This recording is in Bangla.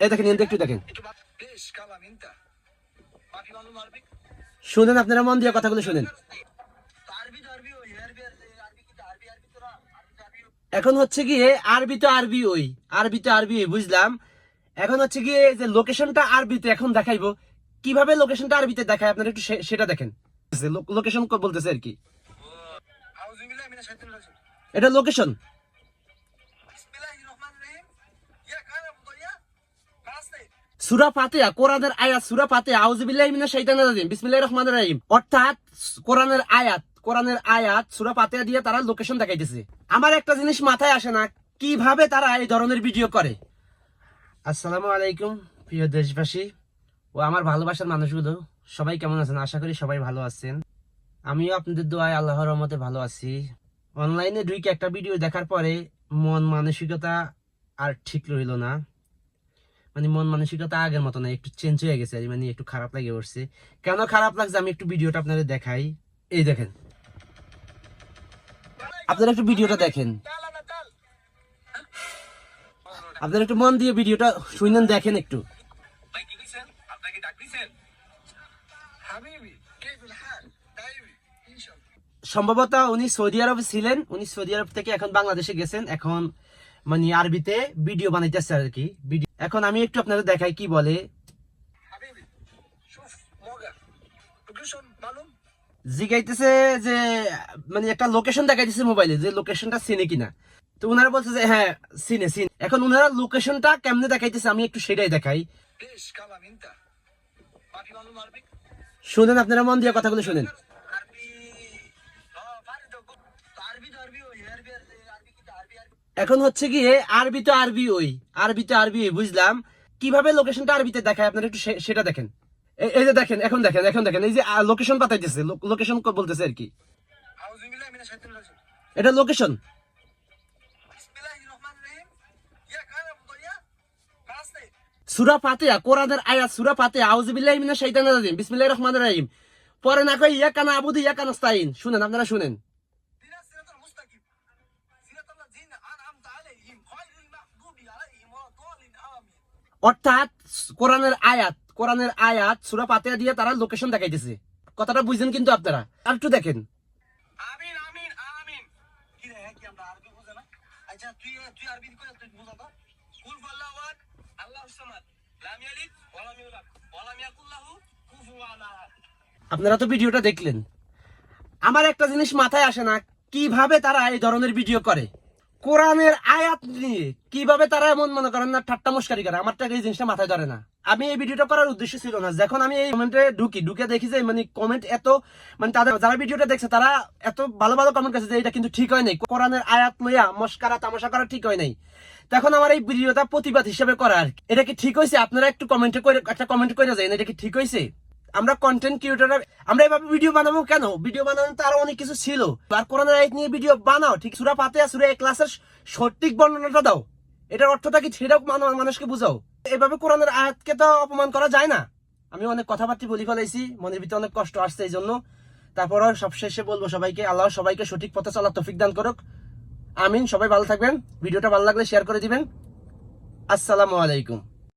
এই দেখেন একটু দেখেন শুনেন আপনারা মন দিয়ে কথাগুলো শুনেন। এখন হচ্ছে গিয়ে আরবি তো আরবি ওই আরবি তো আরবি বুঝলাম? এখন হচ্ছে গিয়ে যে লোকেশনটা আরবিতে এখন দেখাইবো। কীভাবে লোকেশনটা আরবিতে দেখায়? আপনারা একটু সেটা দেখেন। লোকেশন বলতেছে আর কি। এটা লোকেশন বিসমিল্লাহির রহমানির রহিম ইয়া কানা বুদয়া কাস্তে সুরা ফাতিহা, কোরআনের আয়াত, সুরা ফাতিহা, আউযুবিল্লাহি মিনাশ শাইতানির রাজিম, বিসমিল্লাহির রহমানির রহিম। অর্থাৎ কোরআনের আয়াত কোরআনের আয়াত, সুরা ফাতিহা দিয়ে তারা লোকেশন দেখাইতেছে। আমার একটা জিনিস মাথায় আসে না, কীভাবে তারা এই ধরনের ভিডিও করে? আসসালামু আলাইকুম, প্রিয় দেশবাসী ও আমার ভালোবাসার মানুষগুলো, সবাই কেমন আছেন? আশা করি সবাই ভালো আছেন। আমিও আপনাদের দোয়ায় আল্লাহর রহমতে ভালো আছি। অনলাইনে ঢুকে একটা ভিডিও দেখার পরে মন মানসিকতা আর ঠিক রইল না। মানে মন মানসিকতা আগের মতো না একটু চেঞ্জ হয়ে গেছে মানে একটু খারাপ লাগে উঠছে কেন খারাপ লাগছে? আমি একটু ভিডিওটা আপনাদের দেখাই। এই দেখেন। আপনারা একটু ভিডিওটা দেখেন। আপনারা একটু মন দিয়ে ভিডিওটা শুনেন দেখেন একটু। সম্ভবত উনি সৌদি আরবে ছিলেন উনি সৌদি আরব থেকে এখন বাংলাদেশে গেছেন এখন মানে আরবিতে ভিডিও বানাইতেছে আর কি। ভিডিও এখন আমি একটু আপনাদের দেখাই কি বলে। জিগাইতেছে যে মানে একটা লোকেশন দেখাইতেছে মোবাইলে যে লোকেশনটা চিনে কিনা। তো উনারা বলছে যে হ্যাঁ চিনে চিনে। এখন উনারা লোকেশনটা কেমনে দেখাইতেছে আমি একটু সেটাই দেখাই। শুনেন আপনারা মন দিয়ে কথাগুলো শুনেন। এখন হচ্ছে গিয়ে আরবি তো আরবি ওই, আরবি তো আরবি বুঝলাম। কীভাবে লোকেশনটা আরবিতে দেখায়? আপনারা একটু সেটা দেখেন। এই- যে দেখেন, এখন দেখেন এখন দেখেন, এই যে লোকেশন পাঠাইতেছে লোকেশন বলতেছে আর কি। এটা লোকেশন সুরা ফাতিহা, কোরআনের আয়াত, সুরা ফাতিহা, আউযুবিল্লাহি মিনাশ শাইতানির রাজিম, বিসমিল্লাহির রহমানির রহিম। পরে না কই ইয়া কানা আবুদু ইয়া কানা নাস্তাইন শুনেন, আপনারা শুনেন। অর্থাৎ কোরআনের আয়াত কোরআনের আয়াত সুরা ফাতিহা দিয়ে তারা লোকেশন দেখাইতেছে। কথাটা বুঝছেন কিন্তু আপনারা। আর একটু দেখেন। আপনারা তো ভিডিওটা দেখলেন। আমার একটা জিনিস মাথায় আসে না কীভাবে তারা এই ধরনের ভিডিও করে? কোরআনের আয়াত নিয়ে কীভাবে তারা এমন মনে করেন না, ঠাট্টা মুস্কারি করে? আমার টাকা এই জিনিসটা মাথায় ধরে না। আমি এই ভিডিওটা করার উদ্দেশ্য ছিল না। যখন আমি এই কমেন্টে ঢুকি, ঢুকে দেখি যে মানে কমেন্ট এত মানে তাদের, যারা ভিডিওটা দেখছে, তারা এত ভালো ভালো কমেন্ট করছে যে, এটা কিন্তু ঠিক হয় নাই। কোরআনের আয়াত লইয়া মস্কারা তামাশা করা ঠিক হয় নাই। তখন আমার এই ভিডিওটা প্রতিবাদ হিসেবে করা আর এটা কি ঠিক হয়েছে আপনারা একটু কমেন্টে একটা কমেন্ট করে যান এটা কি ঠিক হয়েছে আমরা কন্টেন্ট ক্রিয়েটর আমরা এভাবে ভিডিও বানাবো কেন? ভিডিও বানানো তো আরও অনেক কিছু ছিল। আর কোরআনের আয়াত নিয়ে ভিডিও বানাও, ঠিক? সুরা পাতে সুরা ক্লাসের সঠিক বর্ণনাটা দাও। এটার অর্থটা কি? সেটাও মানুষকে বুঝাও। এভাবে কোরআনের আয়াতকে তো অপমান করা যায় না। আমি অনেক কথাবার্তা বলি ফেলাইছি, মনের ভিতরে অনেক কষ্ট আসছে এই জন্য তারপরও সবশেষে বলব সবাইকে, আল্লাহ সবাইকে সঠিক পথে চলার তৌফিক দান করুক। আমিন, সবাই ভালো থাকবেন। ভিডিওটা ভালো লাগলে শেয়ার করে দিবেন। আসসালামু আলাইকুম।